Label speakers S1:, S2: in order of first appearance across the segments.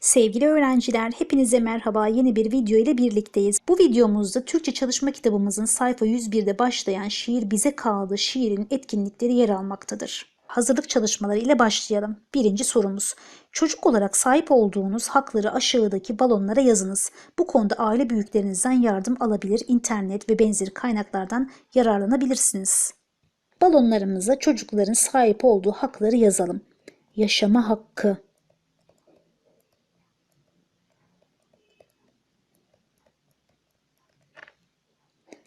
S1: Sevgili öğrenciler, hepinize merhaba. Yeni bir video ile birlikteyiz. Bu videomuzda Türkçe çalışma kitabımızın sayfa 101'de başlayan Şiir Bize Kaldı şiirin etkinlikleri yer almaktadır. Hazırlık çalışmaları ile başlayalım. Birinci sorumuz. Çocuk olarak sahip olduğunuz hakları aşağıdaki balonlara yazınız. Bu konuda aile büyüklerinizden yardım alabilir, internet ve benzeri kaynaklardan yararlanabilirsiniz. Balonlarımıza çocukların sahip olduğu hakları yazalım. Yaşama hakkı,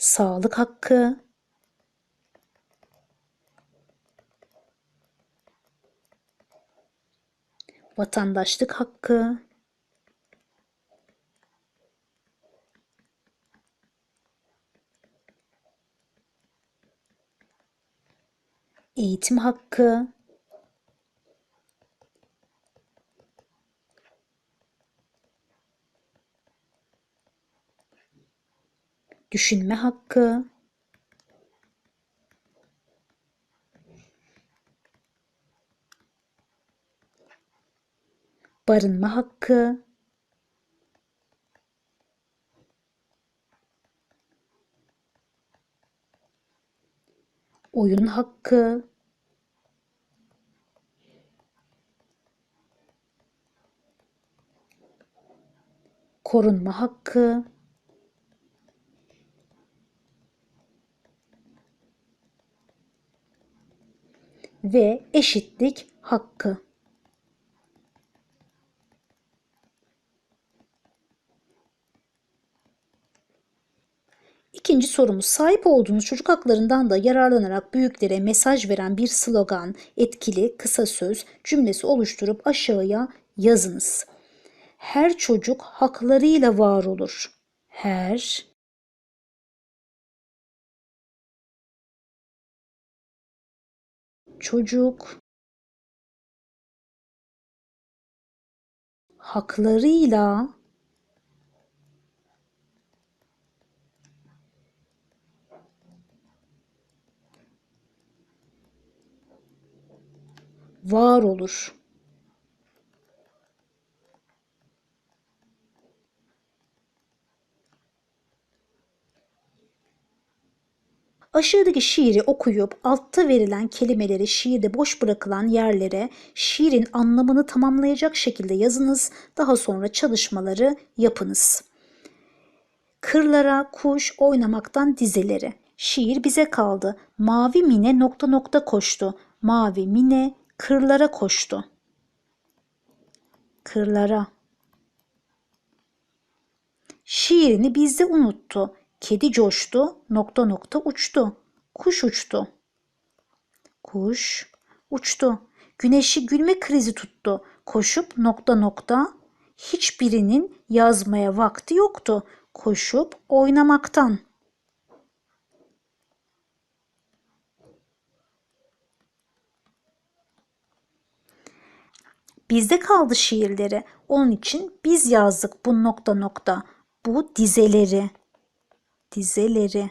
S1: sağlık hakkı, vatandaşlık hakkı, eğitim hakkı, düşünme hakkı, barınma hakkı, oyun hakkı, korunma hakkı, ve eşitlik hakkı. İkinci sorumuz sahip olduğunuz çocuk haklarından da yararlanarak büyüklere mesaj veren bir slogan, etkili, kısa söz, cümlesi oluşturup aşağıya yazınız. Her çocuk haklarıyla var olur. Her çocuk haklarıyla var olur. Aşağıdaki şiiri okuyup altta verilen kelimeleri şiirde boş bırakılan yerlere şiirin anlamını tamamlayacak şekilde yazınız. Daha sonra çalışmaları yapınız. Kırlara kuş oynamaktan dizeleri. Şiir bize kaldı. Mavi mine nokta nokta koştu. Mavi mine kırlara koştu. Kırlara. Şiirini bizde unuttu. Kedi coştu, nokta nokta uçtu. Kuş uçtu. Kuş uçtu. Güneşi gülme krizi tuttu. Koşup nokta nokta hiçbirinin yazmaya vakti yoktu. Koşup oynamaktan. Bizde kaldı şiirleri. Onun için biz yazdık bu nokta nokta. Bu dizeleri dizeleri.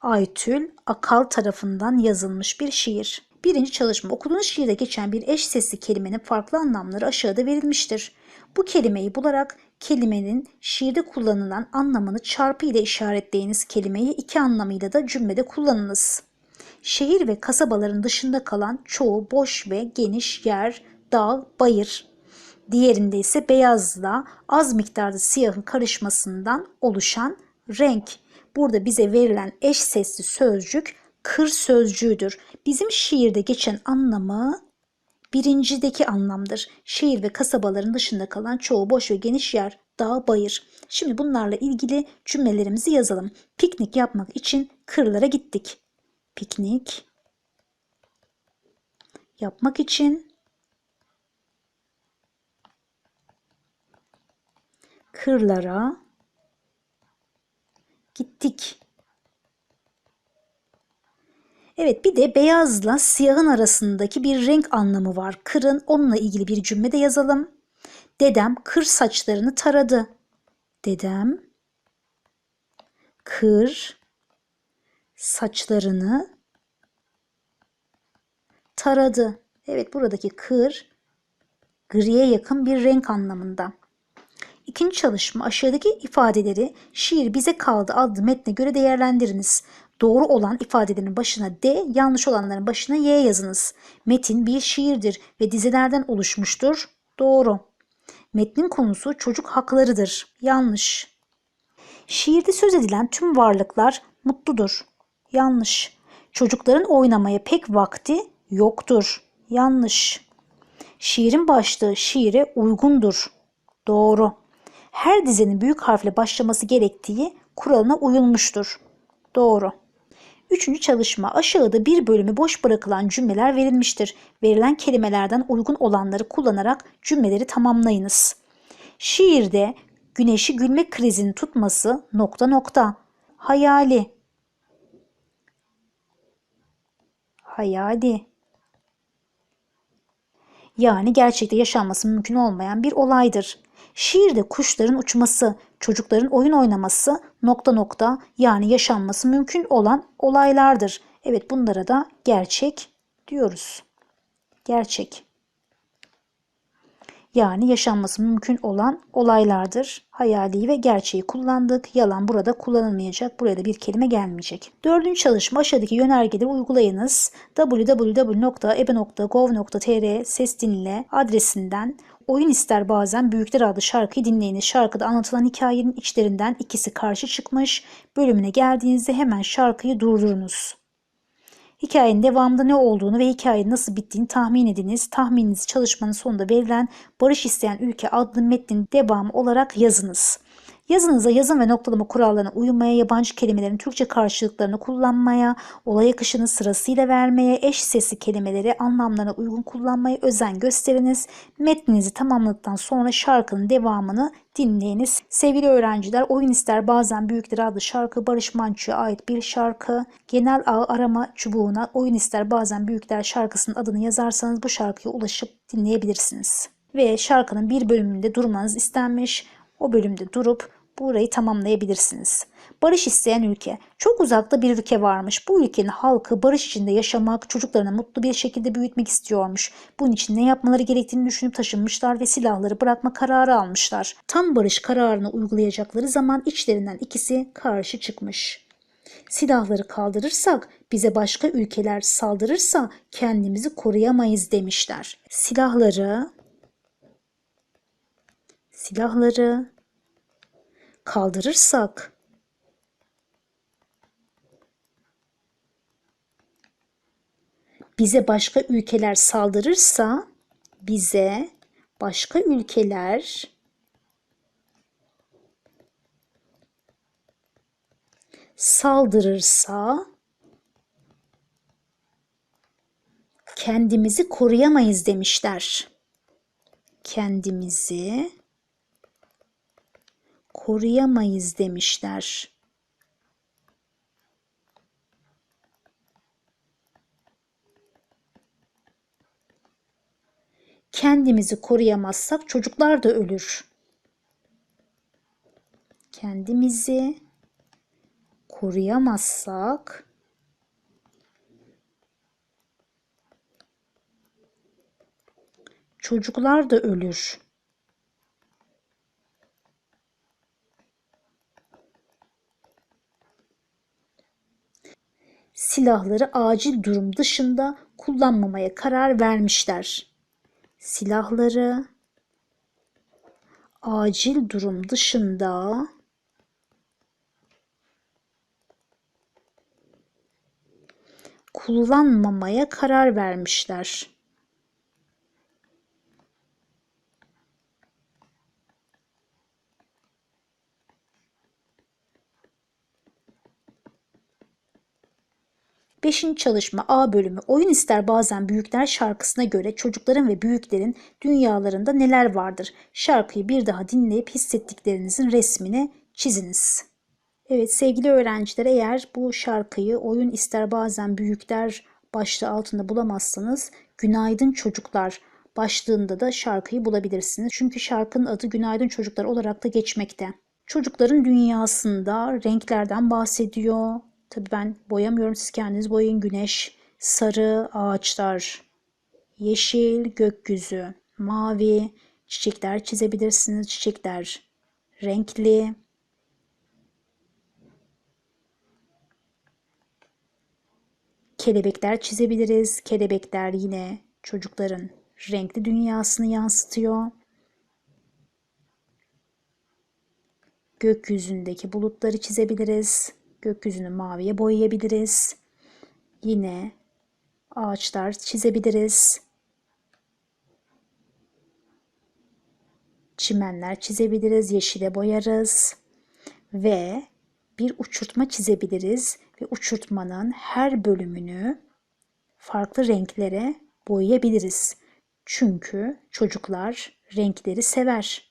S1: Aytül Akal tarafından yazılmış bir şiir. Birinci çalışma okuduğunuz şiirde geçen bir eş sesli kelimenin farklı anlamları aşağıda verilmiştir. Bu kelimeyi bularak kelimenin şiirde kullanılan anlamını çarpı ile işaretleyiniz kelimeyi iki anlamıyla da cümlede kullanınız. Şehir ve kasabaların dışında kalan çoğu boş ve geniş yer, dağ, bayır. Diğerinde ise beyazla az miktarda siyahın karışmasından oluşan renk. Burada bize verilen eş sesli sözcük kır sözcüğüdür. Bizim şiirde geçen anlamı birincideki anlamdır. Şehir ve kasabaların dışında kalan çoğu boş ve geniş yer, dağ, bayır. Şimdi bunlarla ilgili cümlelerimizi yazalım. Piknik yapmak için kırlara gittik. Piknik yapmak için kırlara gittik. Evet bir de beyazla siyahın arasındaki bir renk anlamı var. Kırın onunla ilgili bir cümle de yazalım. Dedem kır saçlarını taradı. Dedem kır saçlarını taradı. Evet buradaki kır griye yakın bir renk anlamında. İkinci çalışma aşağıdaki ifadeleri şiir bize kaldı adlı metne göre değerlendiriniz. Doğru olan ifadelerin başına D, yanlış olanların başına Y yazınız. Metin bir şiirdir ve dizelerden oluşmuştur. Doğru. Metnin konusu çocuk haklarıdır. Yanlış. Şiirde söz edilen tüm varlıklar mutludur. Yanlış. Çocukların oynamaya pek vakti yoktur. Yanlış. Şiirin başlığı şiire uygundur. Doğru. Her dizenin büyük harfle başlaması gerektiği kuralına uyulmuştur. Doğru. Üçüncü çalışma aşağıda bir bölümü boş bırakılan cümleler verilmiştir. Verilen kelimelerden uygun olanları kullanarak cümleleri tamamlayınız. Şiirde güneşi gülme krizini tutması nokta nokta. Hayali. Hayali. Yani gerçekte yaşanması mümkün olmayan bir olaydır. Şiirde kuşların uçması, çocukların oyun oynaması nokta nokta yani yaşanması mümkün olan olaylardır. Evet bunlara da gerçek diyoruz. Gerçek. Yani yaşanması mümkün olan olaylardır. Hayali ve gerçeği kullandık. Yalan burada kullanılmayacak. Buraya da bir kelime gelmeyecek. Dördüncü çalışma aşağıdaki yönergeleri uygulayınız. www.ebe.gov.tr ses dinle adresinden Oyun ister bazen Büyükler adlı şarkıyı dinleyiniz. Şarkıda anlatılan hikayenin içlerinden ikisi karşı çıkmış. Bölümüne geldiğinizde hemen şarkıyı durdurunuz. Hikayenin devamında ne olduğunu ve hikayenin nasıl bittiğini tahmin ediniz. Tahmininizi çalışmanın sonunda verilen Barış İsteyen Ülke adlı metnin devamı olarak yazınız. Yazınıza yazım ve noktalama kurallarına uymaya, yabancı kelimelerin Türkçe karşılıklarını kullanmaya, olay akışını sırasıyla vermeye, eş sesli kelimeleri anlamlarına uygun kullanmaya özen gösteriniz. Metninizi tamamladıktan sonra şarkının devamını dinleyiniz. Sevgili öğrenciler, Oyun ister Bazen Büyükler adlı şarkı Barış Manço'ya ait bir şarkı. Genel ağ arama çubuğuna Oyun ister Bazen Büyükler şarkısının adını yazarsanız bu şarkıya ulaşıp dinleyebilirsiniz. Ve şarkının bir bölümünde durmanız istenmiş. O bölümde durup burayı tamamlayabilirsiniz. Barış isteyen ülke. Çok uzakta bir ülke varmış. Bu ülkenin halkı barış içinde yaşamak, çocuklarını mutlu bir şekilde büyütmek istiyormuş. Bunun için ne yapmaları gerektiğini düşünüp taşınmışlar ve silahları bırakma kararı almışlar. Tam barış kararını uygulayacakları zaman içlerinden ikisi karşı çıkmış. Silahları kaldırırsak bize başka ülkeler saldırırsa kendimizi koruyamayız demişler. Silahları silahları kaldırırsak bize başka ülkeler saldırırsa bize başka ülkeler saldırırsa kendimizi koruyamayız demişler. Kendimizi koruyamayız demişler. Kendimizi koruyamazsak çocuklar da ölür. Kendimizi koruyamazsak çocuklar da ölür. Silahları acil durum dışında kullanmamaya karar vermişler. Silahları acil durum dışında kullanmamaya karar vermişler. Beşinci çalışma A bölümü Oyun ister bazen büyükler şarkısına göre çocukların ve büyüklerin dünyalarında neler vardır? Şarkıyı bir daha dinleyip hissettiklerinizin resmini çiziniz. Evet sevgili öğrenciler eğer bu şarkıyı Oyun ister bazen büyükler başlığı altında bulamazsanız Günaydın Çocuklar başlığında da şarkıyı bulabilirsiniz. Çünkü şarkının adı Günaydın Çocuklar olarak da geçmekte. Çocukların dünyasında renklerden bahsediyor, Tabii ben boyamıyorum. Siz kendiniz boyayın. Güneş, sarı ağaçlar, yeşil gökyüzü, mavi, çiçekler çizebilirsiniz. Çiçekler renkli. Kelebekler çizebiliriz. Kelebekler yine çocukların renkli dünyasını yansıtıyor. Gökyüzündeki bulutları çizebiliriz. Gökyüzünü maviye boyayabiliriz. Yine ağaçlar çizebiliriz. Çimenler çizebiliriz, yeşile boyarız ve bir uçurtma çizebiliriz ve uçurtmanın her bölümünü farklı renklere boyayabiliriz. Çünkü çocuklar renkleri sever.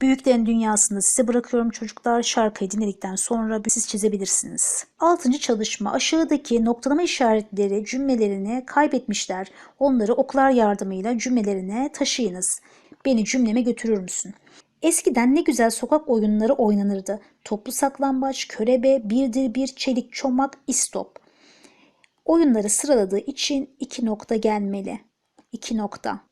S1: Büyüklerin dünyasında size bırakıyorum çocuklar. Şarkıyı dinledikten sonra siz çizebilirsiniz. Altıncı çalışma. Aşağıdaki noktalama işaretleri cümlelerini kaybetmişler. Onları oklar yardımıyla cümlelerine taşıyınız. Beni cümleme götürür müsün? Eskiden ne güzel sokak oyunları oynanırdı. Toplu saklambaç, körebe, birdir bir, çelik çomak, istop. Oyunları sıraladığı için iki nokta gelmeli. İki nokta.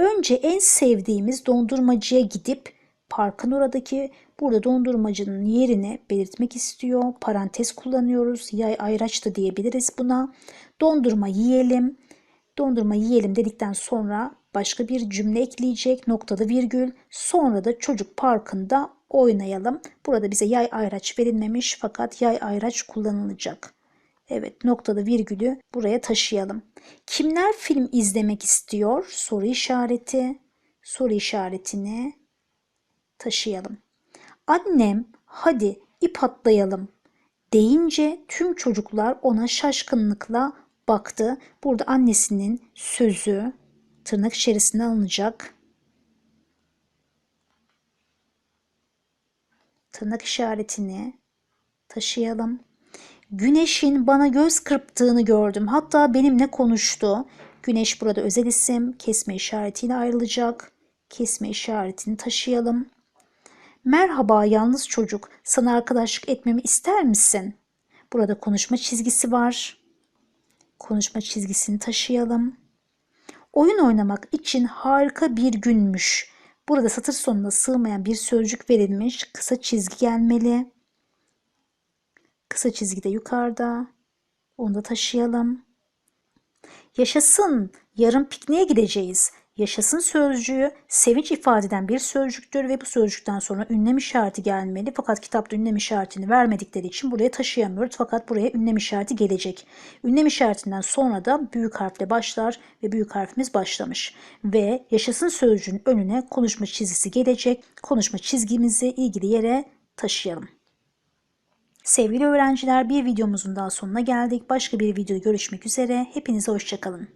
S1: Önce en sevdiğimiz dondurmacıya gidip parkın oradaki burada dondurmacının yerini belirtmek istiyor. Parantez kullanıyoruz. Yay ayraç da diyebiliriz buna. Dondurma yiyelim. Dondurma yiyelim dedikten sonra başka bir cümle ekleyecek. Noktada virgül. Sonra da çocuk parkında oynayalım. Burada bize yay ayraç verilmemiş fakat yay ayraç kullanılacak. Evet noktada virgülü buraya taşıyalım. Kimler film izlemek istiyor? Soru işareti. Soru işaretini taşıyalım. Annem hadi ip atlayalım deyince tüm çocuklar ona şaşkınlıkla baktı. Burada annesinin sözü tırnak içerisine alınacak. Tırnak işaretini taşıyalım. Güneşin bana göz kırptığını gördüm. Hatta benimle konuştu. Güneş burada özel isim. Kesme işaretiyle ayrılacak. Kesme işaretini taşıyalım. Merhaba yalnız çocuk. Sana arkadaşlık etmemi ister misin? Burada konuşma çizgisi var. Konuşma çizgisini taşıyalım. Oyun oynamak için harika bir günmüş. Burada satır sonuna sığmayan bir sözcük verilmiş. Kısa çizgi gelmeli. Kısa çizgi de yukarıda. Onu da taşıyalım. Yaşasın. Yarın pikniğe gideceğiz. Yaşasın sözcüğü sevinç ifade eden bir sözcüktür ve bu sözcükten sonra ünlem işareti gelmeli. Fakat kitapta ünlem işaretini vermedikleri için buraya taşıyamıyoruz. Fakat buraya ünlem işareti gelecek. Ünlem işaretinden sonra da büyük harfle başlar ve büyük harfimiz başlamış. Ve yaşasın sözcüğün önüne konuşma çizgisi gelecek. Konuşma çizgimizi ilgili yere taşıyalım. Sevgili öğrenciler bir videomuzun daha sonuna geldik. Başka bir videoda görüşmek üzere. Hepinize hoşçakalın.